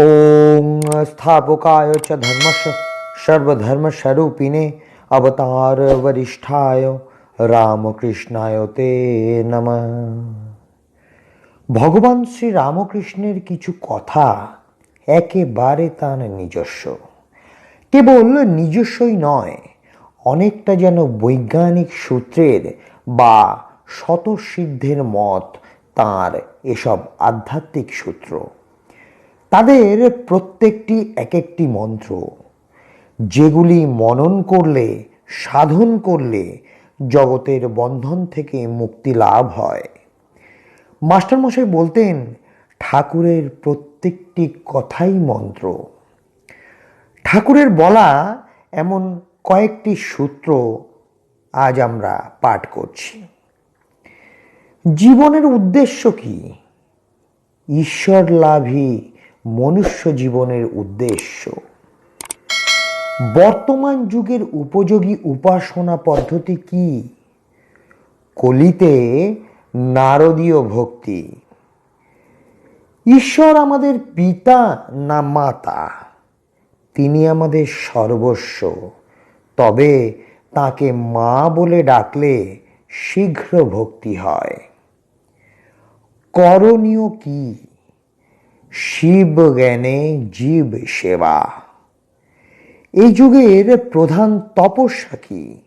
ॐ स्थापकाय च धर्मस्य सर्वधर्मस्वरूपिणे अवतारवरिष्ठाय রামকৃষ্ণায় তে নমঃ ভগবান শ্রী রামকৃষ্ণের কিছু কথা একেবারে তার নিজস্ব কেবল নিজস্বই নয় অনেকটা যেন বৈজ্ঞানিক সূত্রের বা শতসিদ্ধের মত তার এসব আধ্যাত্মিক সূত্র তাদের প্রত্যেকটি এক একটি মন্ত্র, যেগুলি মনন করলে, সাধন করলে জগতের বন্ধন থেকে মুক্তি লাভ হয়। মাস্টারমশাই বলতেন, ঠাকুরের প্রত্যেকটি কথাই মন্ত্র। ঠাকুরের বলা এমন কয়েকটি সূত্র আজ আমরা পাঠ করছি। জীবনের উদ্দেশ্য কি? ঈশ্বর লাভই মনুষ্য জীবনের উদ্দেশ্য। বর্তমান যুগের উপযোগী উপাসনা পদ্ধতি কি? কলিতে নারদীয় ভক্তি। ঈশ্বর আমাদের পিতা না মাতা? তিনি আমাদের সর্বস্ব। তবে তাকে মা বলে ডাকলে শীঘ্র ভক্তি হয়। করণীয় কি? শিব জ্ঞানে জীব সেবা। এই যুগের প্রধান তপস্যা কি?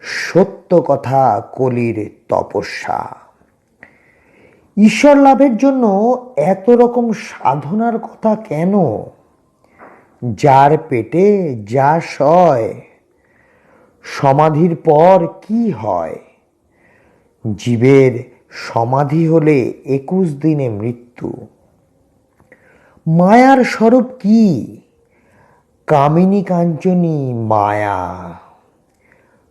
সত্য কথা কলির তপস্যা। ঈশ্বর লাভের জন্য এত রকম সাধনার কথা কেন? যার পেটে যা সয়, সমাধির পর কি হয়? জীবের সমাধি হলে একুশ দিনে মৃত্যু। মায়ার স্বরূপ কি? কামিনী কাঞ্চনী মায়া।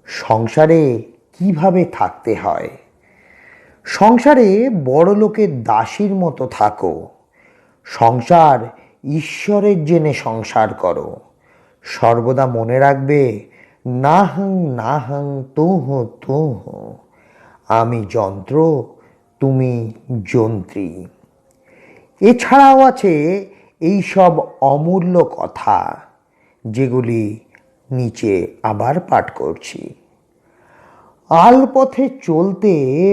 সংসারে কীভাবে থাকতে হয়? সংসারে বড় লোকের দাসীর মতো থাকো। সংসার ঈশ্বরের জেনে সংসার করো। সর্বদা মনে রাখবে না হং না হং তুহ তুহ। আমি যন্ত্র, তুমি যন্ত্রী। এছাড়াও আছে এই সব অমূল্য কথা যেগুলি নিচে আবার পাঠ করছি। আলপথে চলতে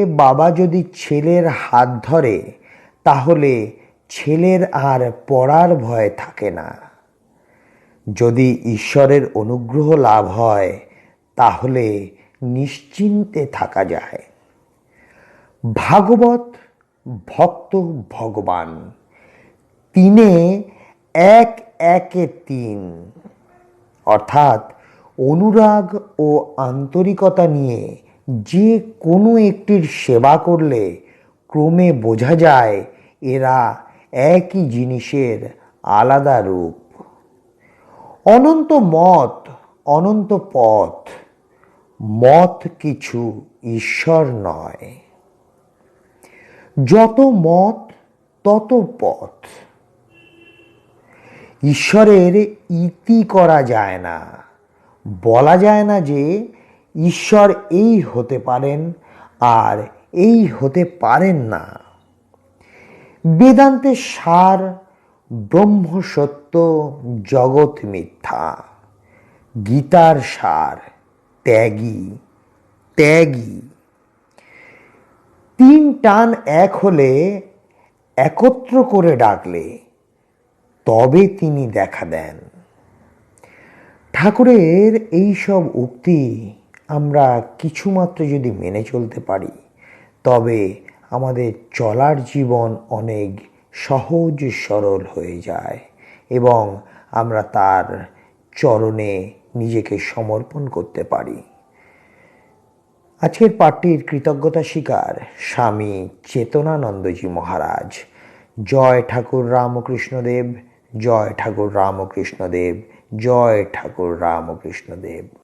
বাবা যদি ছেলের হাত ধরে, তাহলে ছেলের আর পড়ার ভয় থাকে না। যদি ঈশ্বরের অনুগ্রহ লাভ হয়, তাহলে নিশ্চিন্তে থাকা যায়। ভাগবত ভক্ত ভগবান। তিনে এক, একে তিন। অর্থাৎ অনুরাগ ও আন্তরিকতা নিয়ে যে কোনো একটির সেবা করলে ক্রমে বোঝা যায় এরা একই জিনিসের আলাদা রূপ। অনন্ত মত, অনন্ত পথ, মত কিছু ঈশ্বর নয়। যত মত, তত পথ। ঈশ্বরের ইতি করা যায় না। বলা যায় না যে ঈশ্বর এই হতে পারেন আর এই হতে পারেন না। বেদান্তের সার ব্রহ্ম সত্য জগৎ মিথ্যা। গীতার সার ত্যাগী ত্যাগী। তিন টান এক হলে একত্র করে ডাকলে তবে তিনি দেখা দেন। ঠাকুরের এই সব উক্তি আমরা কিছুমাত্র যদি মেনে চলতে পারি, তবে আমাদের চলার জীবন অনেক সহজ সরল হয়ে যায় এবং আমরা তার চরণে নিজেকে সমর্পণ করতে পারি। আজকের পাঠটির কৃতজ্ঞতা স্বীকার স্বামী চেতনানন্দজি মহারাজ। জয় ঠাকুর রামকৃষ্ণদেব। জয় ঠাকুর রামকৃষ্ণদেব জয় ঠাকুর রামকৃষ্ণদেব।